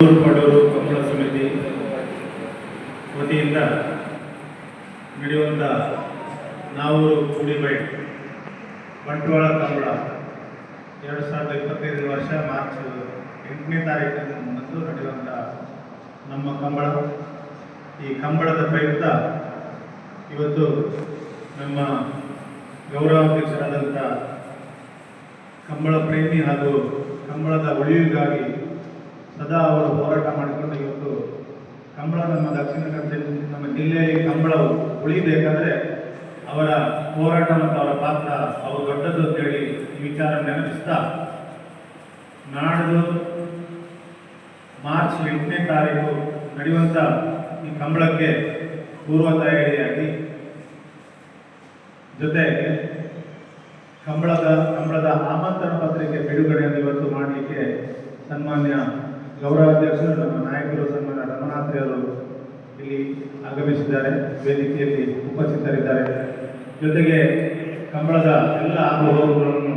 ಪಡೂರು ಕಂಬಳ ಸಮಿತಿ ವತಿಯಿಂದ ನಡೆಯುವಂಥ ನಾವೂರು ಕೂಡಿಬೈಟ್ ಬಂಟ್ವಾಳ ಕಂಬಳ ಎರಡು ಸಾವಿರದ ಇಪ್ಪತ್ತೈದನೇ ವರ್ಷ ಮಾರ್ಚ್ ಎಂಟನೇ ತಾರೀಕಿನಂದು ನಡೆಯುವಂಥ ನಮ್ಮ ಕಂಬಳ. ಈ ಕಂಬಳದ ಪ್ರಯುಕ್ತ ಇವತ್ತು ನಮ್ಮ ಗೌರವಾಧ್ಯಕ್ಷರಾದಂಥ ಕಂಬಳ ಪ್ರೇಮಿ ಹಾಗೂ ಕಂಬಳದ ಉಳಿವಿಗಾಗಿ ಸದಾ ಅವರು ಹೋರಾಟ ಮಾಡಿಕೊಂಡು ಇವತ್ತು ಕಂಬಳ ನಮ್ಮ ದಕ್ಷಿಣ ಕನ್ನಡ ನಮ್ಮ ಜಿಲ್ಲೆಯಲ್ಲಿ ಕಂಬಳವು ಉಳಿಬೇಕಾದ್ರೆ ಅವರ ಹೋರಾಟ ಮತ್ತು ಅವರ ಪಾತ್ರ ಅವರು ದೊಡ್ಡದು ಅಂತೇಳಿ ಈ ವಿಚಾರ ನೆನಪಿಸ್ತಾ ನಾಡ್ದು ಮಾರ್ಚ್ ಎಂಟನೇ ತಾರೀಕು ನಡೆಯುವಂಥ ಈ ಕಂಬಳಕ್ಕೆ ಪೂರ್ವ ತಯಾರಿಯಾಗಿ ಜೊತೆಗೆ ಕಂಬಳದ ಕಂಬಳದ ಆಮಂತ್ರಣ ಪತ್ರಿಕೆ ಬಿಡುಗಡೆಯನ್ನು ಇವತ್ತು ಮಾಡಲಿಕ್ಕೆ ಸನ್ಮಾನ್ಯ ಗೌರವಾಧ್ಯಕ್ಷರು ನಮ್ಮ ನಾಯಕರು ಸನ್ಮಾನ ರಮನಾಥ್ರವರು ಇಲ್ಲಿ ಆಗಮಿಸಿದ್ದಾರೆ. ವೇದಿಕೆಯಲ್ಲಿ ಉಪಸ್ಥಿತರಿದ್ದಾರೆ. ಜೊತೆಗೆ ಕಂಬಳದ ಎಲ್ಲ ಆಗುಹೋಗುಗಳನ್ನು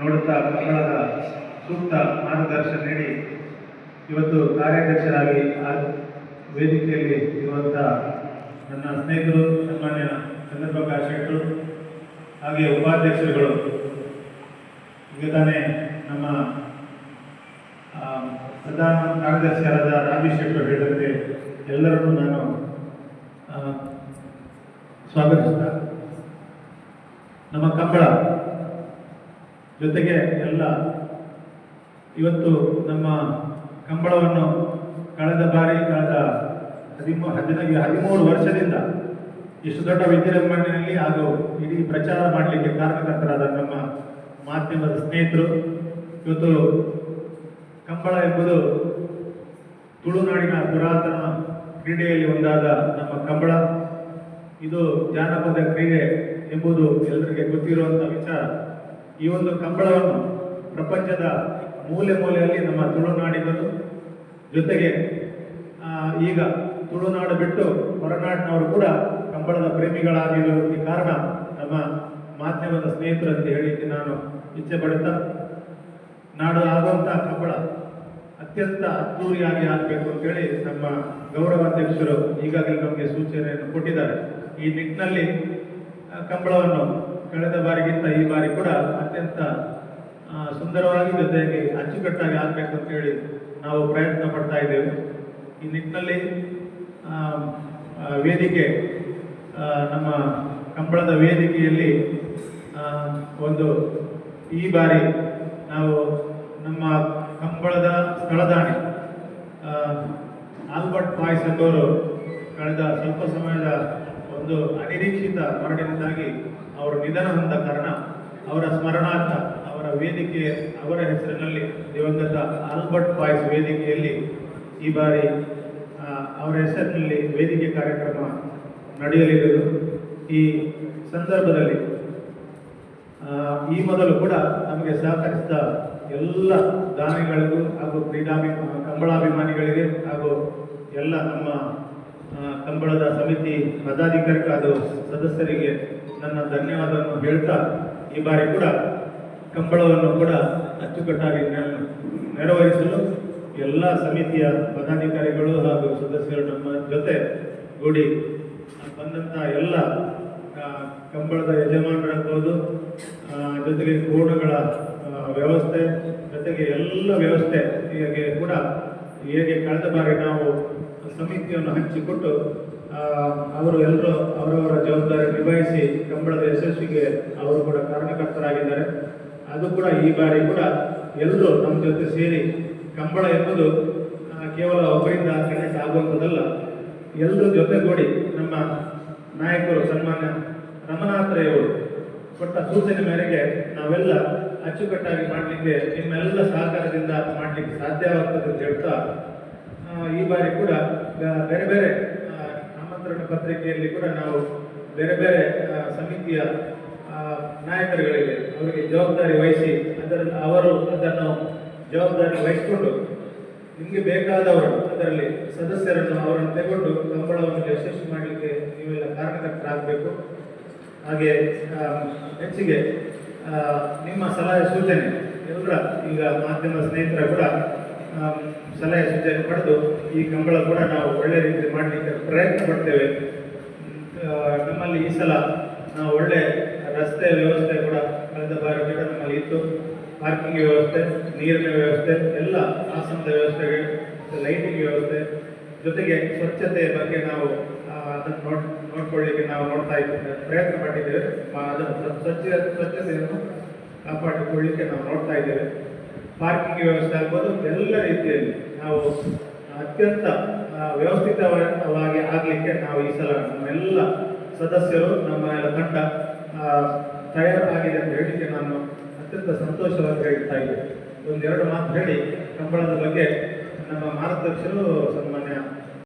ನೋಡುತ್ತಾ ಕಂಬಳದ ಸೂಕ್ತ ಮಾರ್ಗದರ್ಶನ ನೀಡಿ ಇವತ್ತು ಕಾರ್ಯಾಧ್ಯಕ್ಷರಾಗಿ ಆ ವೇದಿಕೆಯಲ್ಲಿ ಇರುವಂಥ ನನ್ನ ಸ್ನೇಹಿತರು, ಸನ್ಮಾನ್ಯ ಚಂದ್ರಪ್ರಕಾಶ್ ಶೆಟ್ಟರು ಹಾಗೆ ಉಪಾಧ್ಯಕ್ಷರುಗಳು. ಈಗ ತಾನೇ ನಮ್ಮ ಪ್ರಧಾನ ಕಾರ್ಯದರ್ಶಿಯಾದ ರಾಜೇಶ್ ಶೆಟ್ಟರು ಹೇಳಿದಂತೆ ಎಲ್ಲರನ್ನೂ ನಾನು ಸ್ವಾಗತಿಸಿದ ನಮ್ಮ ಕಂಬಳ ಜೊತೆಗೆ ಎಲ್ಲ ಇವತ್ತು ನಮ್ಮ ಕಂಬಳವನ್ನು ಕಳೆದ ಬಾರಿ ಕಳೆದ ಹದಿಮೂ ಹದಿನೈದು ಹದಿಮೂರು ವರ್ಷದಿಂದ ಇಷ್ಟು ದೊಡ್ಡ ವಿಜೃಂಭಣೆಯಲ್ಲಿ ಹಾಗೂ ಇಡೀ ಪ್ರಚಾರ ಮಾಡಲಿಕ್ಕೆ ಕಾರಣಕರ್ತರಾದ ನಮ್ಮ ಮಾಧ್ಯಮದ ಸ್ನೇಹಿತರು, ಇವತ್ತು ಕಂಬಳ ಎಂಬುದು ತುಳುನಾಡಿನ ಪುರಾತನ ಕ್ರೀಡೆಯಲ್ಲಿ ಒಂದಾದ ನಮ್ಮ ಕಂಬಳ. ಇದು ಜಾನಪದ ಕ್ರೀಡೆ ಎಂಬುದು ಎಲ್ಲರಿಗೆ ಗೊತ್ತಿರುವಂಥ ವಿಚಾರ. ಈ ಒಂದು ಕಂಬಳವನ್ನು ಪ್ರಪಂಚದ ಮೂಲೆ ಮೂಲೆಯಲ್ಲಿ ನಮ್ಮ ತುಳುನಾಡಿನರು ಜೊತೆಗೆ ಈಗ ತುಳುನಾಡು ಬಿಟ್ಟು ಹೊರನಾಡಿನವರು ಕೂಡ ಕಂಬಳದ ಪ್ರೇಮಿಗಳಾಗಿರುವುದಕ್ಕೆ ಕಾರಣ ನಮ್ಮ ಮಾಧ್ಯಮದ ಸ್ನೇಹಿತರಂತೆ ಹೇಳಿಕ್ಕೆ ನಾನು ಇಚ್ಛೆ ಪಡುತ್ತಾ ನಾಡು ಆಗುವಂಥ ಕಂಬಳ ಅತ್ಯಂತ ಅದ್ದೂರಿಯಾಗಿ ಆಗಬೇಕು ಅಂತೇಳಿ ನಮ್ಮ ಗೌರವಾಧ್ಯಕ್ಷರು ಈಗಾಗಲೇ ನಮಗೆ ಸೂಚನೆಯನ್ನು ಕೊಟ್ಟಿದ್ದಾರೆ. ಈ ನಿಟ್ಟಿನಲ್ಲಿ ಕಂಬಳವನ್ನು ಕಳೆದ ಬಾರಿಗಿಂತ ಈ ಬಾರಿ ಕೂಡ ಅತ್ಯಂತ ಸುಂದರವಾಗಿ ಜೊತೆಗೆ ಅಚ್ಚುಕಟ್ಟಾಗಿ ಆಗಬೇಕು ಅಂತೇಳಿ ನಾವು ಪ್ರಯತ್ನ ಪಡ್ತಾ ಇದ್ದೇವೆ. ಈ ನಿಟ್ಟಿನಲ್ಲಿ ವೇದಿಕೆ ನಮ್ಮ ಕಂಬಳದ ವೇದಿಕೆಯಲ್ಲಿ ಒಂದು ಈ ಬಾರಿ ನಾವು ನಮ್ಮ ಕಂಬಳದ ಸ್ಥಳದಾಣಿ ಆಲ್ಬರ್ಟ್ ಬಾಯ್ಸ್ ಎಂಬವರು ಕಳೆದ ಸ್ವಲ್ಪ ಸಮಯದ ಒಂದು ಅನಿರೀಕ್ಷಿತ ಮರಣದಿಂದಾಗಿ ಅವರು ನಿಧನ ಹೊಂದ ಕಾರಣ ಅವರ ಸ್ಮರಣಾರ್ಥ ಅವರ ವೇದಿಕೆ, ಅವರ ಹೆಸರಿನಲ್ಲಿ ದಿವಂಗತ ಆಲ್ಬರ್ಟ್ ಪಾಯ್ಸ್ ವೇದಿಕೆಯಲ್ಲಿ ಈ ಬಾರಿ ಅವರ ಹೆಸರಿನಲ್ಲಿ ವೇದಿಕೆ ಕಾರ್ಯಕ್ರಮ ನಡೆಯಲಿರುವುದು. ಈ ಸಂದರ್ಭದಲ್ಲಿ ಈ ಮೊದಲು ಕೂಡ ನಮಗೆ ಸಹಕರಿಸಿದ ಎಲ್ಲ ದಾನಿಗಳಿಗೂ ಹಾಗೂ ಕ್ರೀಡಾಭಿ ಕಂಬಳಾಭಿಮಾನಿಗಳಿಗೆ ಹಾಗೂ ಎಲ್ಲ ನಮ್ಮ ಕಂಬಳದ ಸಮಿತಿ ಪದಾಧಿಕಾರಿಗಳು ಹಾಗೂ ಸದಸ್ಯರಿಗೆ ನನ್ನ ಧನ್ಯವಾದವನ್ನು ಹೇಳ್ತಾ ಈ ಬಾರಿ ಕೂಡ ಕಂಬಳವನ್ನು ಕೂಡ ಅಚ್ಚುಕಟ್ಟಾಗಿ ನೆರ- ನೆರವೇರಿಸಲು ಎಲ್ಲ ಸಮಿತಿಯ ಪದಾಧಿಕಾರಿಗಳು ಹಾಗೂ ಸದಸ್ಯರು ನಮ್ಮ ಜೊತೆ ಗೂಡಿ ಬಂದಂಥ ಎಲ್ಲ ಕಂಬಳದ ಯಜಮಾನರಾಗ್ಬೋದು ಜೊತೆಗೆ ಕೋಣಗಳ ವ್ಯವಸ್ಥೆ, ಜೊತೆಗೆ ಎಲ್ಲ ವ್ಯವಸ್ಥೆ ಹೀಗೆ ಕೂಡ ಹೇಗೆ ಕಳೆದ ಬಾರಿ ನಾವು ಸಮಿತಿಯನ್ನು ಹಂಚಿಕೊಟ್ಟು ಅವರು ಎಲ್ಲರೂ ಅವರವರ ಜವಾಬ್ದಾರಿ ನಿಭಾಯಿಸಿ ಕಂಬಳದ ಯಶಸ್ವಿಗೆ ಅವರು ಕೂಡ ಕಾರಣಕರ್ತರಾಗಿದ್ದಾರೆ ಅದು ಕೂಡ ಈ ಬಾರಿ ಕೂಡ ಎಲ್ಲರೂ ನಮ್ಮ ಜೊತೆ ಸೇರಿ ಕಂಬಳ ಎಂಬುದು ಕೇವಲ ಒಬ್ಬರಿಂದ ಕನೆಕ್ಟ್ ಆಗುವಂಥದ್ದಲ್ಲ. ಎಲ್ಲರೂ ಜೊತೆಗೂಡಿ ನಮ್ಮ ನಾಯಕರು ಸನ್ಮಾನ್ಯ ಸೂಚನೆ ಮೇರೆಗೆ ನಾವೆಲ್ಲ ಅಚ್ಚುಕಟ್ಟಾಗಿ ಮಾಡಲಿಕ್ಕೆ, ನಿಮ್ಮೆಲ್ಲ ಸಹಕಾರದಿಂದ ಮಾಡಲಿಕ್ಕೆ ಸಾಧ್ಯವಾಗ್ತದೆ ಅಂತ ಹೇಳ್ತಾ ಈ ಬಾರಿ ಕೂಡ ಬೇರೆ ಬೇರೆ ಆಮಂತ್ರಣ ಪತ್ರಿಕೆಯಲ್ಲಿ ಕೂಡ ನಾವು ಬೇರೆ ಬೇರೆ ಸಮಿತಿಯ ನಾಯಕರುಗಳಿಗೆ ಅವರಿಗೆ ಜವಾಬ್ದಾರಿ ವಹಿಸಿ ಅದರಲ್ಲಿ ಅವರು ಅದನ್ನು ಜವಾಬ್ದಾರಿ ವಹಿಸಿಕೊಂಡು ನಿಮಗೆ ಬೇಕಾದವರು ಅದರಲ್ಲಿ ಸದಸ್ಯರನ್ನು ಅವರನ್ನು ತಗೊಂಡು ಕಂಬಳವನ್ನು ಯಶಸ್ವಿ ಮಾಡಲಿಕ್ಕೆ ನೀವೆಲ್ಲ ಕಾರಣಕರ್ತರಾಗಬೇಕು ಹಾಗೆ ಹೆಚ್ಚಿಗೆ ನಿಮ್ಮ ಸಲಹೆ ಸೂಚನೆ. ಎಲ್ಲರ ಈಗ ಮಾಧ್ಯಮ ಸ್ನೇಹಿತರ ಕೂಡ ಸಲಹೆ ಸೂಚನೆ ಪಡೆದು ಈ ಕಂಬಳ ಕೂಡ ನಾವು ಒಳ್ಳೆ ರೀತಿ ಮಾಡಲಿಕ್ಕೆ ಪ್ರಯತ್ನ ಪಡ್ತೇವೆ. ನಮ್ಮಲ್ಲಿ ಈ ಸಲ ನಾವು ಒಳ್ಳೆ ರಸ್ತೆ ವ್ಯವಸ್ಥೆ ಕೂಡ ಕಳೆದ ಬಾರಿ ಕೂಡ ನಮ್ಮಲ್ಲಿ ಇತ್ತು. ಪಾರ್ಕಿಂಗ್ ವ್ಯವಸ್ಥೆ, ನೀರಿನ ವ್ಯವಸ್ಥೆ, ಎಲ್ಲ ಆಸನದ ವ್ಯವಸ್ಥೆಗೆ ಲೈಟಿಂಗ್ ವ್ಯವಸ್ಥೆ, ಜೊತೆಗೆ ಸ್ವಚ್ಛತೆಯ ಬಗ್ಗೆ ನಾವು ಅದನ್ನು ನೋಡ್, ನೋಡ್ಕೊಳ್ಳಿಕ್ಕೆ ನಾವು ನೋಡ್ತಾ ಇದ್ದೇವೆ ಪ್ರಯತ್ನ ಪಟ್ಟಿದ್ದೇವೆ. ಅದನ್ನು ಸ್ವಚ್ಛ, ಸ್ವಚ್ಛತೆಯನ್ನು ಕಾಪಾಡಿಕೊಳ್ಳಿಕ್ಕೆ ನಾವು ನೋಡ್ತಾ ಇದ್ದೇವೆ. ಪಾರ್ಕಿಂಗ್ ವ್ಯವಸ್ಥೆ ಆಗ್ಬೋದು, ಎಲ್ಲ ರೀತಿಯಲ್ಲಿ ನಾವು ಅತ್ಯಂತ ವ್ಯವಸ್ಥಿತವಾಗಿ ಆಗಲಿಕ್ಕೆ ನಾವು ಈ ಸಲ ನಮ್ಮೆಲ್ಲ ಸದಸ್ಯರು ನಮ್ಮ ಎಲ್ಲ ತಂಡ ತಯಾರಾಗಿದೆ ಅಂತ ಹೇಳಿಕ್ಕೆ ನಾನು ಅತ್ಯಂತ ಸಂತೋಷವಾಗಿ ಹೇಳ್ತಾ ಇದ್ದೇನೆ. ಒಂದೆರಡು ಮಾತು ಹೇಳಿ, ಕಂಬಳದ ಬಗ್ಗೆ ನಮ್ಮ ಮಾರ್ಗದರ್ಶಕರು ಸನ್ಮಾನ್ಯ